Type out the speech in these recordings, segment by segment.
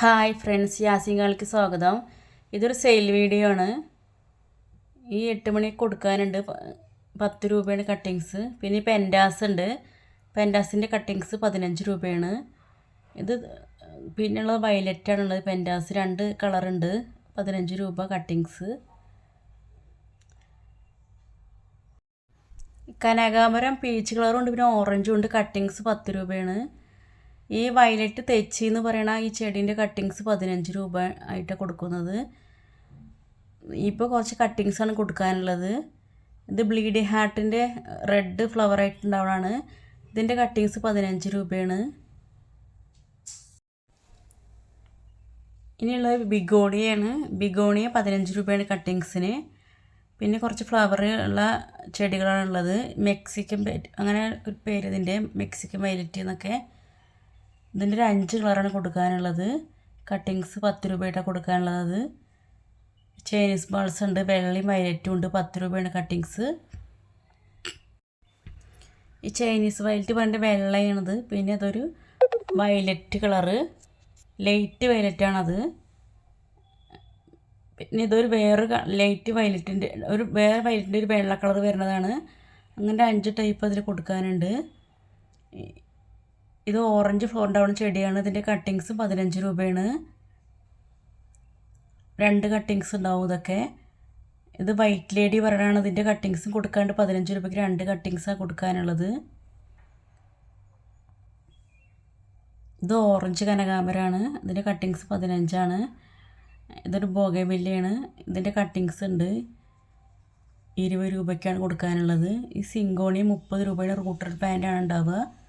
Hi friends യാസിങ്ങൾക്ക് സ്വാഗതം. ഇതൊരു sale video ആണ്. ഈ എട്ട് മണി കൊടുക്കാനുണ്ട്. പത്ത് രൂപയാണ് കട്ടിങ്സ്. പിന്നെ പെൻഡാസ് ഉണ്ട്. പെൻഡാസിന്റെ കട്ടിങ്സ് പതിനഞ്ച് രൂപയാണ്. ഇത് പിന്നെയുള്ളത് വയലറ്റ് ആണുള്ളത് പെൻഡാസ് രണ്ട് കളറുണ്ട്. പതിനഞ്ച് രൂപ കട്ടിങ്സ്. കനകാമരം പീച്ച് കളറും ഉണ്ട് പിന്നെ ഓറഞ്ചും ഉണ്ട്. കട്ടിങ്സ് പത്ത് രൂപയാണ്. ഈ വയലറ്റ് തെച്ചി എന്ന് പറയണ ഈ ചെടീന്റെ കട്ടിങ്സ് പതിനഞ്ച് രൂപ ആയിട്ടാണ് കൊടുക്കുന്നത്. ഇപ്പോൾ കുറച്ച് കട്ടിങ്സാണ് കൊടുക്കാനുള്ളത്. ഇത് ബ്ലീഡ് ഹാർട്ടിന്റെ റെഡ് ഫ്ലവർ ആയിട്ടുണ്ടാവണാണ് ഇതിന്റെ കട്ടിങ്സ് പതിനഞ്ച് രൂപയാണ്. ഇനിയുള്ളത് ബിഗോണിയാണ് ബിഗോണിയ പതിനഞ്ച് രൂപയാണ് കട്ടിങ്സിന്. പിന്നെ കുറച്ച് ഫ്ലവർ ഉള്ള ചെടികളാണുള്ളത് മെക്സിക്കൻ അങ്ങനെ ഒരു പേര് ഇതിന്റെ മെക്സിക്കൻ വയലറ്റ് എന്നൊക്കെ. ഇതിന്റെ ഒരു അഞ്ച് കളറാണ് കൊടുക്കാനുള്ളത്. കട്ടിങ്സ് പത്ത് രൂപയായിട്ടാണ് കൊടുക്കാനുള്ളത്. ചൈനീസ് ബാൾസ് ഉണ്ട് വെള്ളയും വയലറ്റും ഉണ്ട് പത്ത് രൂപയാണ് കട്ടിങ്സ് ഈ ചൈനീസ് വയലറ്റ് പറഞ്ഞിട്ട് വെള്ളയാണത്. പിന്നെ അതൊരു വയലറ്റ് കളറ്. ലൈറ്റ് വയലറ്റാണത്. പിന്നെ ഇതൊരു വേറെ ലൈറ്റ് വയലറ്റിന്റെ ഒരു വേറെ വയലറ്റിന്റെ ഒരു വെള്ള കളർ വരുന്നതാണ്. അങ്ങനെ അഞ്ച് ടൈപ്പ് അതിൽ കൊടുക്കാനുണ്ട്. ഇത് ഓറഞ്ച് ഫ്ലോർ ഡൗൺ ചെടിയാണ്. ഇതിന്റെ കട്ടിങ്സ് പതിനഞ്ച് രൂപയാണ്. രണ്ട് കട്ടിങ്സ് ഉണ്ടാവും ഇതൊക്കെ. ഇത് വൈറ്റ് ലേഡി പറയണതാണ്. ഇതിന്റെ കട്ടിങ്സ് കൊടുക്കാണ്ട് പതിനഞ്ച് രൂപയ്ക്ക് രണ്ട് കട്ടിങ്സാണ് കൊടുക്കാനുള്ളത്. ഇത് ഓറഞ്ച് കനകാമരാണ് ഇതിന്റെ കട്ടിങ്സ് പതിനഞ്ചാണ്. ഇതൊരു ബോഗമില്ലയാണ്. ഇതിന്റെ കട്ടിങ്സ് ഉണ്ട്. ഇരുപത് രൂപയ്ക്കാണ് കൊടുക്കാനുള്ളത്. ഈ സിങ്കോണി മുപ്പത് രൂപയുടെ റൂട്ടർ പാന്റാണ് ഉണ്ടാവുക.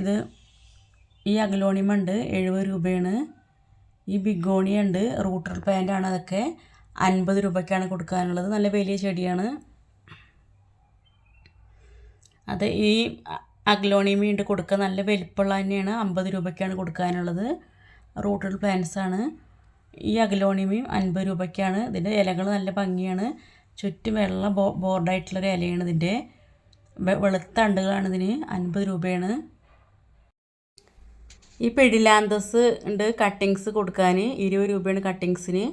ഇത് ഈ അഗലോണിമ ഉണ്ട് എഴുപത് രൂപയാണ്. ഈ ബിഗോണിയ ഉണ്ട് റൂട്ടർ പാന്റാണ് അതൊക്കെ. അൻപത് രൂപയ്ക്കാണ് കൊടുക്കാനുള്ളത്. നല്ല വലിയ ചെടിയാണ്. അത് ഈ അഗ്ലോണിമ ഉണ്ട് കൊടുക്കുക നല്ല വലിപ്പമുള്ള തന്നെയാണ്. അമ്പത് രൂപയ്ക്കാണ് കൊടുക്കാനുള്ളത്. റൂട്ടഡ് പ്ലാന്റ്സ് ആണ്. ഈ അഗ്ലോണിമയും അൻപത് രൂപയ്ക്കാണ്. ഇതിന്റെ ഇലകൾ നല്ല ഭംഗിയാണ്. ചുറ്റും വെള്ള ബോ ബോർഡായിട്ടുള്ളൊരു ഇലയാണ് ഇതിന്റെ. വെളുത്ത അണ്ടുകളാണ് ഇതിന് അൻപത് രൂപയാണ്. ഈ പെഡിലാന്തസ് ഉണ്ട് കട്ടിങ്സ് കൊടുക്കാൻ ഇരുപത് രൂപയാണ് കട്ടിങ്സിന്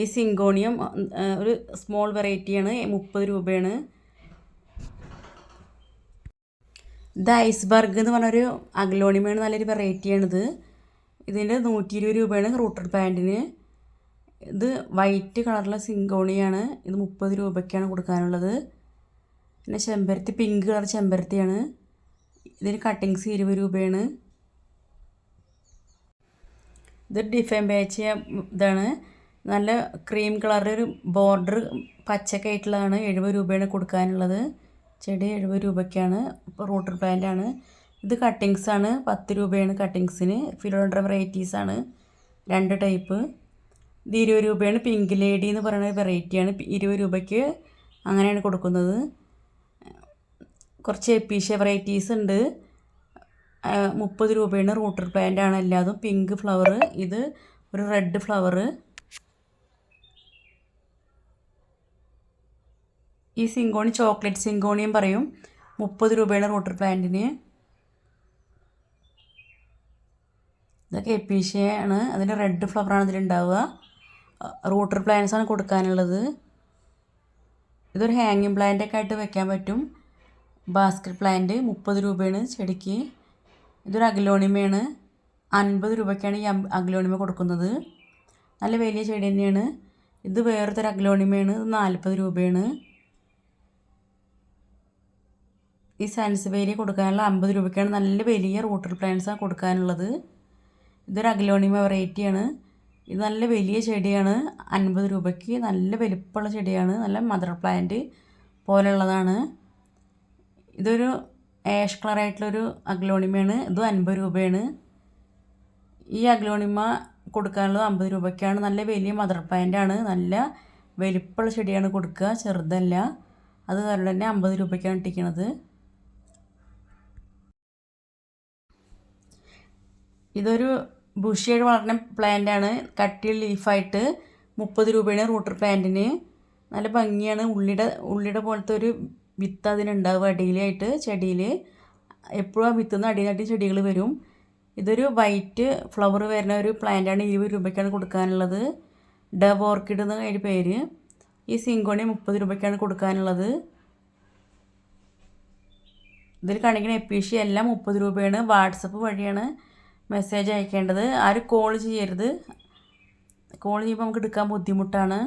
ഈ സിങ്കോണിയം ഒരു സ്മോൾ വെറൈറ്റിയാണ് മുപ്പത് രൂപയാണ്. ഇത് ഐസ്ബർഗ് എന്ന് പറഞ്ഞൊരു അഗ്ലോണിമയാണ് നല്ലൊരു വെറൈറ്റിയാണിത് ഇതിന്റെ നൂറ്റി ഇരുപത് രൂപയാണ് റൂട്ടഡ് പാന്റിന് ഇത് വൈറ്റ് കളറിലെ സിങ്കോണിയാണ് ഇത് മുപ്പത് രൂപയ്ക്കാണ് കൊടുക്കാനുള്ളത്. പിന്നെ ചെമ്പരത്തി പിങ്ക് കളർ ചെമ്പരത്തിയാണ്. ഇതിന് കട്ടിങ്സ് ഇരുപത് രൂപയാണ്. ഇത് ഡിഫൈൻ പേച്ചിയ ഇതാണ്. നല്ല ക്രീം കളറിന്റെ ഒരു ബോർഡർ പച്ചക്കായിട്ടുള്ളതാണ് എഴുപത് രൂപയാണ് കൊടുക്കാനുള്ളത്. ചെടി എഴുപത് രൂപയ്ക്കാണ്. റൂട്ടർ പ്ലാന്റ് ആണ്. ഇത് കട്ടിങ്സ് ആണ്. പത്ത് രൂപയാണ് കട്ടിങ്സിന് ഫിലോഡ്ര വെറൈറ്റീസ് ആണ്. രണ്ട് ടൈപ്പ് ഇത് ഇരുപത് രൂപയാണ്. പിങ്ക് ലേഡി എന്ന് പറയുന്ന വെറൈറ്റിയാണ് ഇരുപത് രൂപയ്ക്ക് അങ്ങനെയാണ് കൊടുക്കുന്നത്. കുറച്ച് എപ്പീഷ്യ വെറൈറ്റീസ് ഉണ്ട്. മുപ്പത് രൂപയാണ് റൂട്ടർ പ്ലാന്റ് ആണ് എല്ലാതും. പിങ്ക് ഫ്ലവർ ഇത് ഒരു റെഡ് ഫ്ലവർ ഈ സിങ്കോണി ചോക്ലേറ്റ് സിങ്കോണിയും പറയും മുപ്പത് രൂപയാണ് റൂട്ടർ പ്ലാന്റിന്. ഇതൊക്കെ എപ്പീഷ്യയാണ് അതിന്റെ റെഡ് ഫ്ലവറാണ് ഇതിലുണ്ടാവുക. റൂട്ടർ പ്ലാന്റ്സ് ആണ് കൊടുക്കാനുള്ളത്. ഇതൊരു ഹാങ്ങിങ് പ്ലാന്റ് ഒക്കെ ആയിട്ട് വെക്കാൻ പറ്റും. ബാസ്ക്കറ്റ് പ്ലാന്റ് മുപ്പത് രൂപയാണ് ചെടിക്ക്. ഇതൊരു അഗ്ലോണിമയാണ്. അൻപത് രൂപയ്ക്കാണ് ഈ അഗ്ലോണിമ കൊടുക്കുന്നത്. നല്ല വലിയ ചെടി തന്നെയാണ്. ഇത് വേറൊരു അഗ്ലോണിമയാണ്. ഇത് നാൽപ്പത് രൂപയാണ്. ഈ സൻസ്ബേരി കൊടുക്കാനുള്ള അമ്പത് രൂപയ്ക്കാണ്. നല്ല വലിയ റൂട്ടർ പ്ലാന്റ്സാണ് കൊടുക്കാനുള്ളത്. ഇതൊരു അഗ്ലോണിമ വെറൈറ്റിയാണ്. ഇത് നല്ല വലിയ ചെടിയാണ്. അൻപത് രൂപയ്ക്ക് നല്ല വലിപ്പമുള്ള ചെടിയാണ്. നല്ല മദർ പ്ലാന്റ് പോലുള്ളതാണ്. ഇതൊരു ആഷ് കളറായിട്ടുള്ളൊരു അഗ്ലോണിമയാണ്. ഇതും അൻപത് രൂപയാണ്. ഈ അഗ്ലോണിമ കൊടുക്കാനുള്ളത് അമ്പത് രൂപയ്ക്കാണ്. നല്ല വലിയ മദർ പ്ലാന്റാണ്. നല്ല വലിപ്പമുള്ള ചെടിയാണ് കൊടുക്കുക. ചെറുതല്ല. അത് കാരണം തന്നെ അമ്പത് രൂപയ്ക്കാണ് ഇട്ടിരിക്കുന്നത്. ഇതൊരു ബുഷിയായിട്ട് വളർന്ന പ്ലാന്റാണ്. ആണ് കട്ടിയുള്ള ലീഫായിട്ട് മുപ്പത് രൂപയാണ് റൂട്ടർ പ്ലാന്റിന്. നല്ല ഭംഗിയാണ്. ഉള്ളിയുടെ ഉള്ളിയുടെ പോലത്തെ ഒരു വിത്ത് അതിനുണ്ടാവും അടിയിലായിട്ട് ചെടിയിൽ എപ്പോഴും ആ വിത്തുനിന്ന് അടിയിൽ അടി ചെടികൾ വരും. ഇതൊരു വൈറ്റ് ഫ്ലവർ വരുന്ന ഒരു പ്ലാന്റാണ്. ഇരുപത് രൂപയ്ക്കാണ് കൊടുക്കാനുള്ളത്. ഡബ് ഓർക്കിഡ് എന്ന അതിന്റെ പേര്. ഈ സിങ്കോണി മുപ്പത് രൂപയ്ക്കാണ് കൊടുക്കാനുള്ളത്. ഇതിൽ കാണിക്കുന്ന എപ്പീഷി എല്ലാം മുപ്പത് രൂപയാണ്. വാട്സപ്പ് വഴിയാണ് മെസ്സേജ് അയക്കേണ്ടത്. ആരും കോൾ ചെയ്യരുത്. കോൾ ചെയ്യുമ്പോൾ നമുക്ക് എടുക്കാൻ ബുദ്ധിമുട്ടാണ്.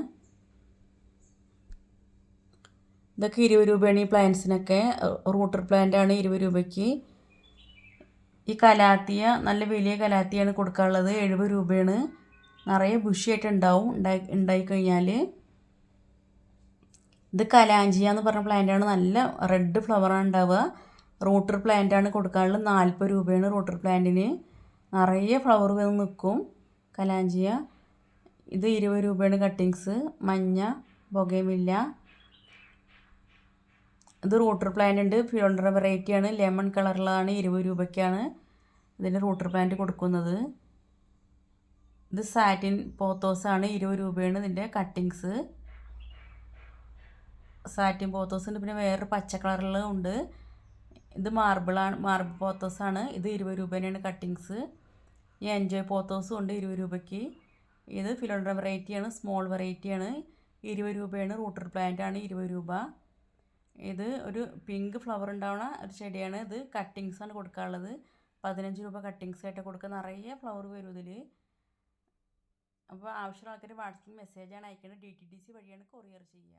ഇതൊക്കെ ഇരുപത് രൂപയാണ് ഈ പ്ലാന്റ്സിനൊക്കെ റൂട്ടർ പ്ലാന്റ് ആണ് ഇരുപത് രൂപയ്ക്ക്. ഈ കലാത്തിയ നല്ല വലിയ കലാത്തിയാണ് കൊടുക്കാനുള്ളത്. എഴുപത് രൂപയാണ്. നിറയെ ബുഷിയായിട്ട് ഉണ്ടാവും ഉണ്ടായി ഉണ്ടായിക്കഴിഞ്ഞാൽ. ഇത് കലാഞ്ചിയ എന്ന് പറഞ്ഞ പ്ലാന്റാണ് നല്ല റെഡ് ഫ്ലവറാണ് ഉണ്ടാവുക. റൂട്ടർ പ്ലാന്റാണ് കൊടുക്കാനുള്ളത്. നാൽപ്പത് രൂപയാണ് റൂട്ടർ പ്ലാന്റിന് നിറയെ ഫ്ലവർ വന്ന് നിൽക്കും കലാഞ്ചിയ. ഇത് ഇരുപത് രൂപയാണ് കട്ടിങ്സ് മഞ്ഞ പുകയുമില്ല. ഇത് റൂട്ടർ പ്ലാന്റ് ഉണ്ട്. ഫിലോണ്ടർ വെറൈറ്റിയാണ് ലെമൺ കളറിലാണ് ഇരുപത് രൂപയ്ക്കാണ് ഇതിന്റെ റൂട്ടർ പ്ലാന്റ് കൊടുക്കുന്നത്. ഇത് സാറ്റിൻ പോത്തോസാണ് ഇരുപത് രൂപയാണ് ഇതിന്റെ കട്ടിങ്സ് സാറ്റിൻ പോത്തോസ് ഉണ്ട് പിന്നെ വേറൊരു പച്ച കളറിലും ഉണ്ട്. ഇത് മാർബിളാണ് മാർബിൾ പോത്തോസാണ് ഇത് ഇരുപത് രൂപേനാണ് കട്ടിങ്സ് ഈ എൻജോയ് പോത്തോസും ഉണ്ട് ഇരുപത് രൂപയ്ക്ക്. ഇത് ഫിലോണ്ടർ വെറൈറ്റിയാണ് സ്മോൾ വെറൈറ്റിയാണ് ഇരുപത് രൂപയാണ് റൂട്ടർ പ്ലാന്റ് ആണ് ഇരുപത് രൂപ. ഇത് ഒരു പിങ്ക് ഫ്ലവർ ഉണ്ടാവുന്ന ഒരു ചെടിയാണ്. ഇത് കട്ടിങ്സ് ആണ് കൊടുക്കാനുള്ളത്. പതിനഞ്ച് രൂപ കട്ടിങ്സ് ആയിട്ട് കൊടുക്കുക നിറയെ ഫ്ലവർ വരും ഇതിൽ അപ്പോൾ ആവശ്യമുള്ള ആൾക്കാർ വാട്സപ്പിൽ മെസ്സേജാണ് അയക്കേണ്ടത് ഡി ടി ഡി സി വഴിയാണ് കൊറിയർ ചെയ്യുക.